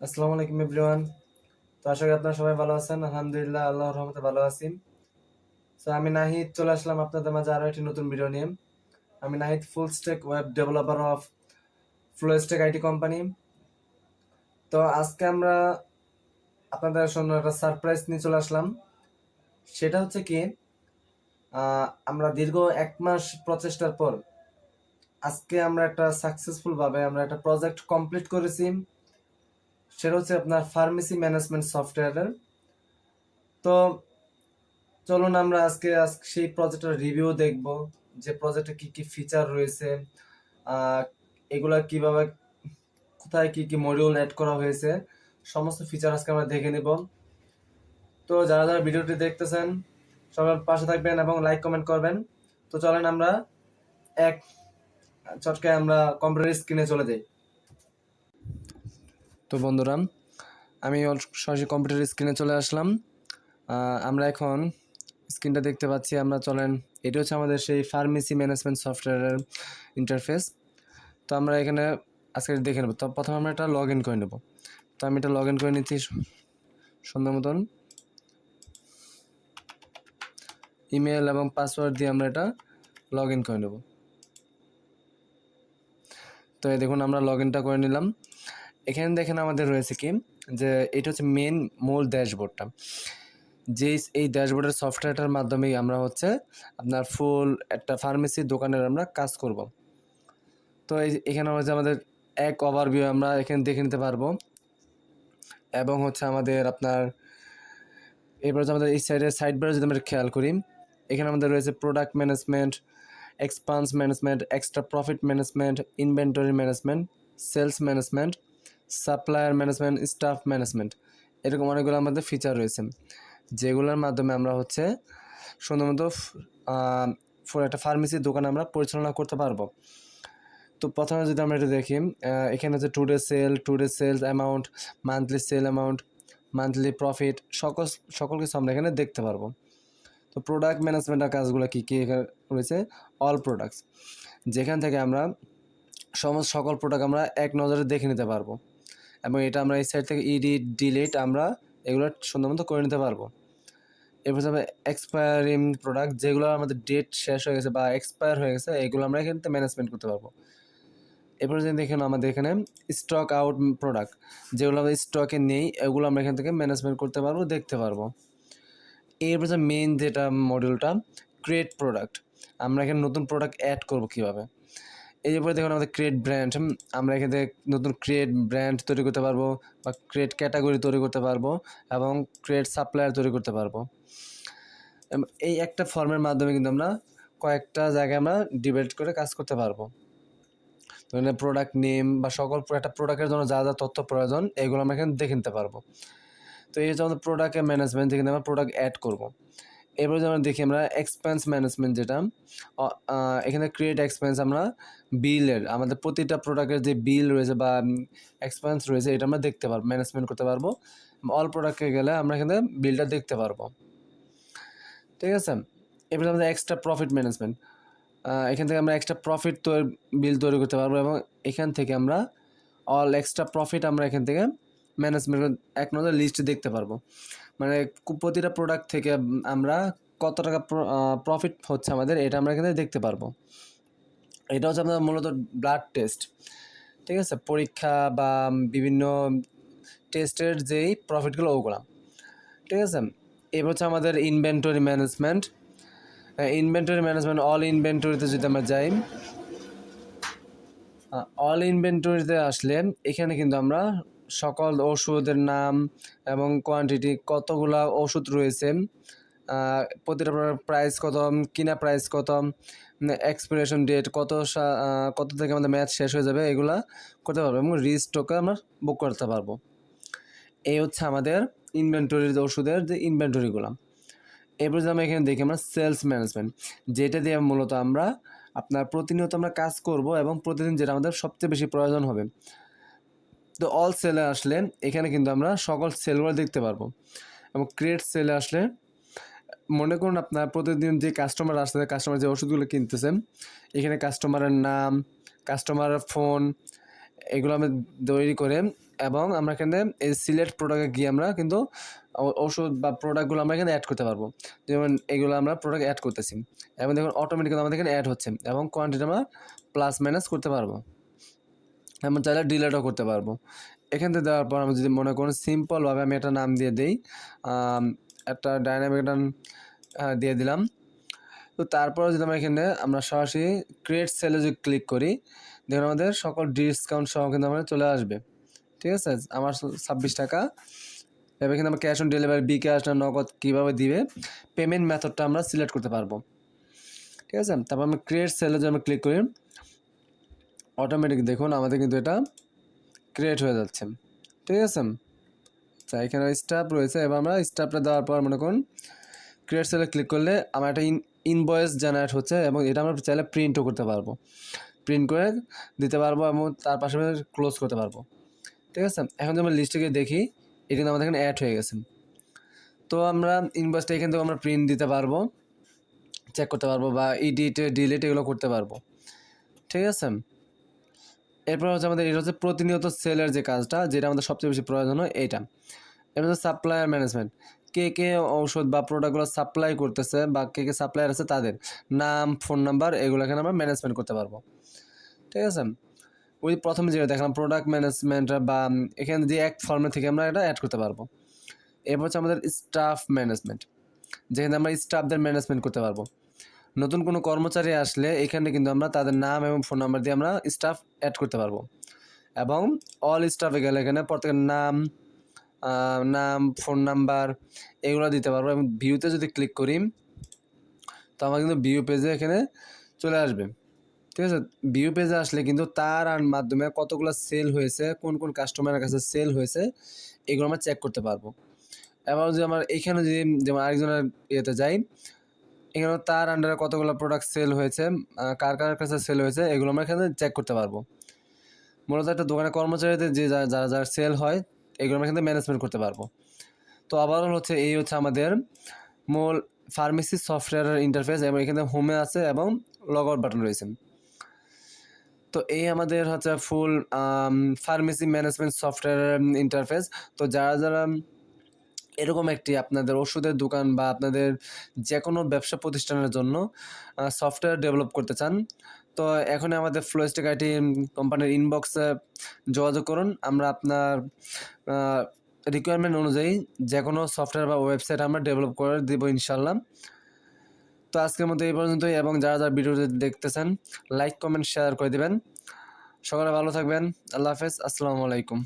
আসসালামু আলাইকুম এভরিওয়ান তো আশা করি আপনারা সবাই ভালো আছেন। আলহামদুলিল্লাহ, আল্লাহর রহমতে ভালো আছি। তো আমি নাহিদ, চলে আসলাম আপনাদের মাঝে আরও একটি নতুন ভিডিও নিয়ে। আমি Nahid full stack web developer of Flow Stack IT company তো আজকে আমরা আপনাদের জন্য একটা সারপ্রাইজ নিয়ে চলে আসলাম। সেটা হচ্ছে কি আমরা দীর্ঘ এক মাস প্রচেষ্টার পর আজকে আমরা একটা সাকসেসফুল ভাবে আমরা একটা প্রজেক্ট কমপ্লিট করেছি। সেটা হচ্ছে আপনার ফার্মেসি ম্যানেজমেন্ট সফটওয়্যারের তো চলুন আমরা আজকে সেই প্রজেক্টের রিভিউ দেখব, যে প্রজেক্টে কি কি ফিচার রয়েছে এগুলা কীভাবে, কোথায় কি কি মডিউল অ্যাড করা হয়েছে, সমস্ত ফিচার আজকে আমরা দেখে নেব। তো যারা যারা ভিডিওটি দেখতেছেন সবার পাশে থাকবেন এবং লাইক কমেন্ট করবেন। তো চলেন আমরা এক চটকায় আমরা কম্পিউটার স্ক্রিনে চলে যাই। তো বন্ধুরা, আমি সরাসরি কম্পিউটার স্ক্রিনে চলে আসলাম। আমরা এখন স্ক্রিনটা দেখতে পাচ্ছি, আমরা চলেন, এটি হচ্ছে আমাদের সেই ফার্মেসি ম্যানেজমেন্ট সফটওয়্যারের ইন্টারফেস তো আমরা এখানে আজকে দেখে নেব। তো প্রথমে আমরা এটা লগ ইন করে নেব। তো আমি এটা লগ ইন করে নিচ্ছি সু- সুন্দর মতন। ইমেল এবং পাসওয়ার্ড দিয়ে আমরা এটা লগ ইন করে নেব। তো দেখুন, আমরা লগ ইনটা করে নিলাম। এখানে দেখেন আমাদের রয়েছে কি, যে এটা হচ্ছে মেন মূল ড্যাশবোর্ডটা যে এই ড্যাশবোর্ডের সফটওয়্যারটার মাধ্যমেই আমরা হচ্ছে আপনার ফুল একটা ফার্মেসির দোকানের আমরা কাজ করব। তো এই এখানে হচ্ছে আমাদের এক ওভারভিউ আমরা এখানে দেখে নিতে পারব। এবং হচ্ছে আমাদের আপনার, এরপর হচ্ছে আমাদের এই সাইডের সাইড বারে যদি আমরা খেয়াল করি, এখানে আমাদের রয়েছে product management expense management extra profit management inventory management sales management supplier management, staff management, এরকম অনেকগুলো আমাদের ফিচার রয়েছে। যেগুলোর মাধ্যমে আমরা হচ্ছে সুন্দর মতো একটা ফার্মেসির দোকান আমরা পরিচালনা করতে পারব। তো প্রথমে যদি আমরা এটা দেখি এখানে হচ্ছে today sale today sales amount monthly sale amount monthly profit সকল সকল কিছু আমরা এখানে দেখতে পারব। তো প্রোডাক্ট ম্যানেজমেন্টের কাজগুলো কী কী এখানে রয়েছে? অল প্রোডাক্টস যেখান থেকে আমরা সমস্ত সকল প্রোডাক্ট আমরা এক নজরে দেখে নিতে পারব। এবং এটা আমরা এই সাইড থেকে ইডিট ডিলিট আমরা এগুলো সুন্দর মতো করে নিতে পারব। এরপর হবে এক্সপায়ারিং প্রোডাক্ট যেগুলো আমাদের ডেট শেষ হয়ে গেছে বা এক্সপায়ার হয়ে গেছে, এগুলো আমরা এখানে ম্যানেজমেন্ট করতে পারব। এরপর যদি দেখেন আমাদের এখানে স্টক আউট প্রোডাক্ট যেগুলো আমাদের স্টকে নেই, এগুলো আমরা এখান থেকে ম্যানেজমেন্ট করতে পারব, দেখতে পারব। এরপর যে মেইন যেটা মডিউলটা ক্রিয়েট প্রোডাক্ট আমরা এখানে নতুন প্রোডাক্ট অ্যাড করব কীভাবে? এই যে পরে দেখুন আমাদের ক্রিয়েট ব্র্যান্ড আমরা এখান নতুন ক্রিয়েট ব্র্যান্ড তৈরি করতে পারব বা ক্রিয়েট ক্যাটাগরি তৈরি করতে পারব এবং ক্রিয়েট সাপ্লায়ার তৈরি করতে পারব। এই একটা ফর্মের মাধ্যমে কিন্তু আমরা কয়েকটা জায়গায় আমরা ডিবেট করে কাজ করতে পারব। এখানে প্রোডাক্ট নেম বা সকল একটা প্রোডাক্টের জন্য যা যা তথ্য প্রয়োজন, এগুলো আমরা এখানে দেখে নিতে পারব। তো এই হচ্ছে আমাদের প্রোডাক্টের ম্যানেজমেন্ট যেখানে আমরা প্রোডাক্ট অ্যাড করব। এরপরে যেমন দেখি আমরা এক্সপেন্স ম্যানেজমেন্ট যেটা এখানে ক্রিয়েট এক্সপেন্স আমরা বিলের আমাদের প্রতিটা প্রোডাক্টের যে বিল রয়েছে বা এক্সপেন্স রয়েছে, এটা আমরা দেখতে পারব ম্যানেজমেন্ট করতে পারব। অল প্রোডাক্টে গেলে আমরা এখানে বিলটা দেখতে পারব। ঠিক আছে? এরপরে আমাদের এক্সট্রা প্রফিট ম্যানেজমেন্ট এখান থেকে আমরা এক্সট্রা প্রফিট তৈরি বিল তৈরি করতে পারব এবং এখান থেকে আমরা অল এক্সট্রা প্রফিট আমরা এখান থেকে ম্যানেজমেন্ট এক নজর লিস্ট দেখতে পারব। মানে প্রতিটা প্রোডাক্ট থেকে আমরা কত টাকা প্রফিট হচ্ছে আমাদের, এটা আমরা কিন্তু দেখতে পারব। এটা হচ্ছে আমাদের মূলত ব্লাড টেস্ট ঠিক আছে? পরীক্ষা বা বিভিন্ন টেস্টের যেই প্রফিটগুলো ওগুলো, ঠিক আছে? এবার হচ্ছে আমাদের inventory management inventory management all ইনভেন্টরিতে যদি আমরা যাই অল ইনভেন্টরিতে আসলে এখানে কিন্তু আমরা সকল ওষুধের নাম এবং কোয়ান্টিটি কতগুলা ওষুধ রয়েছে প্রতিটা প্রাইস কত, কিনা প্রাইস কত এক্সপিরেশন ডেট কত কত থেকে আমাদের ম্যাচ শেষ হয়ে যাবে, এগুলা করতে পারব এবং রিস্টকে আমরা বুক করতে পারব। এই হচ্ছে আমাদের ইনভেন্টরির ওষুধের যে ইনভেন্টরিগুলো এরপর যদি আমরা এখানে দেখি আমরা সেলস ম্যানেজমেন্ট যেটা দিয়ে মূলত আমরা আপনার প্রতিনিয়ত আমরা কাজ করব এবং প্রতিদিন যেটা আমাদের সবচেয়ে বেশি প্রয়োজন হবে। তো অল সেলে আসলে এখানে কিন্তু আমরা সকল সেলগুলো দেখতে পারব। এবং ক্রিয়েট সেলে আসলে মনে করুন আপনার প্রতিদিন যে কাস্টমার আসছে কাস্টমার যে ওষুধগুলো কিনতেছেন এখানে কাস্টমারের নাম কাস্টমারের ফোন এগুলো আমি তৈরি করে এবং আমরা এখানে এই সিলেক্ট প্রোডাক্টে গিয়ে আমরা কিন্তু ওষুধ বা প্রোডাক্টগুলো আমরা এখানে অ্যাড করতে পারব। যেমন এগুলো আমরা প্রোডাক্ট অ্যাড করতেছি। এবং দেখুন অটোমেটিক আমাদের এখানে অ্যাড হচ্ছে এবং কোয়ান্টিটি আমরা প্লাস মাইনাস করতে পারব। এমন চাইলে ডিলেটও করতে পারব। এখান থেকে দেওয়ার পর আমি যদি মনে করুন সিম্পলভাবে আমি একটা নাম দিয়ে দিই একটা ডাইনামিক একটা দিয়ে দিলাম। তো তারপরে যদি আমরা এখানে আমরা সরাসরি ক্রিয়েট সেলে যদি ক্লিক করি, দেখুন আমাদের সকল ডিসকাউন্ট সহ কিন্তু আমাদের চলে আসবে। ঠিক আছে? আমার ছাব্বিশ টাকা। এবার কিন্তু আমরা ক্যাশ অন ডেলিভারি বি ক্যাশ না, নগদ কীভাবে দিবে পেমেন্ট মেথডটা আমরা সিলেক্ট করতে পারব। ঠিক আছে? তারপর আমি ক্রিয়েট সেলে যদি আমি ক্লিক করি অটোমেটিক দেখুন, আমাদের কিন্তু এটা ক্রিয়েট হয়ে যাচ্ছে। ঠিক আছে? আচ্ছা এখানে স্টাফ রয়েছে। এবার আমরা স্টাফটা দেওয়ার পর মনে করুন ক্রিয়েট সেলে ক্লিক করলে আমার একটা ইন ইনভয়েস জেনারেট হচ্ছে এবং এটা আমরা চাইলে প্রিন্টও করতে পারব। প্রিন্ট করে দিতে পারব এবং তার পাশাপাশি ক্লোজ করতে পারব। ঠিক আছে? এখন যদি আমরা লিস্টে গিয়ে দেখি এটা কিন্তু আমাদের এখানে অ্যাড হয়ে গেছে। তো আমরা ইনভয়েসটা এখান থেকে আমরা প্রিন্ট দিতে পারব চেক করতে পারব বা এডিট ডিলিট এগুলো করতে পারব। ঠিক আছে? এরপর হচ্ছে আমাদের এটা হচ্ছে প্রতিনিয়ত সেলের যে কাজটা, যেটা আমাদের সবচেয়ে বেশি প্রয়োজন হয় এইটা। এবার হচ্ছে সাপ্লায়ার ম্যানেজমেন্ট কে কে ঔষধ বা প্রোডাক্টগুলো সাপ্লাই করতেছে বা কে কে সাপ্লায়ার আছে তাদের নাম ফোন নাম্বার এগুলো এখানে আমরা ম্যানেজমেন্ট করতে পারব। ঠিক আছে? ওই প্রথমে যেটা দেখলাম প্রোডাক্ট ম্যানেজমেন্ট বা এখানে যে এক ফর্মে থেকে আমরা এটা অ্যাড করতে পারব। এরপর হচ্ছে আমাদের স্টাফ ম্যানেজমেন্ট যেখানে আমরা স্টাফদের ম্যানেজমেন্ট করতে পারব। নতুন কোনো কর্মচারী আসলে এখানে কিন্তু আমরা তাদের নাম এবং ফোন নাম্বার দিয়ে আমরা স্টাফ অ্যাড করতে পারব। এবং অল স্টাফে গেলে এখানে প্রত্যেকের নাম নাম ফোন নাম্বার এগুলো দিতে পারব এবং ভিউতে যদি ক্লিক করি, তো আমার কিন্তু ভিউ পেজে এখানে চলে আসবে। ঠিক আছে? ভিউ পেজে আসলে কিন্তু তার আর মাধ্যমে কতগুলো সেল হয়েছে, কোন কোন কাস্টমারের কাছে সেল হয়েছে, এগুলো আমরা চেক করতে পারব। এবার যদি আমার এখানে যদি যেমন আরেকজনের ইয়েতে যাই এখানে তার আন্ডারে কতগুলো প্রোডাক্ট সেল হয়েছে কার কার কাছে সেল হয়েছে, এগুলো আমরা এখানে চেক করতে পারব। মূলত একটা দোকানের কর্মচারীদের যে যারা যারা সেল হয়, এগুলো আমরা এখানে ম্যানেজমেন্ট করতে পারব। তো আবার হচ্ছে এই হচ্ছে আমাদের মূল ফার্মেসি সফটওয়্যারের ইন্টারফেস এবং এখানে হোমে আছে এবং লগ আউট বাটন রয়েছে। তো এই আমাদের হচ্ছে ফুল ফার্মেসি ম্যানেজমেন্ট সফটওয়্যারের ইন্টারফেস তো যারা যারা এরকম একটি আপনাদের ওষুধের দোকান বা আপনাদের যে কোনো ব্যবসা প্রতিষ্ঠানের জন্য সফটওয়্যার ডেভেলপ করতে চান, তো এখন আমাদের ফ্লোস্টেক আইটি কোম্পানির ইনবক্সে যোগাযোগ করুন। আমরা আপনার রিকোয়ারমেন্ট অনুযায়ী যে কোনো সফটওয়্যার বা ওয়েবসাইট আমরা ডেভেলপ করে দেবো ইনশাল্লাহ তো আজকের মতো এই পর্যন্তই, এবং যারা যারা ভিডিওটি দেখতেছেন লাইক কমেন্ট শেয়ার করে দেবেন। সকালে ভালো থাকবেন। আল্লাহ হাফেজ। আসসালামু আলাইকুম।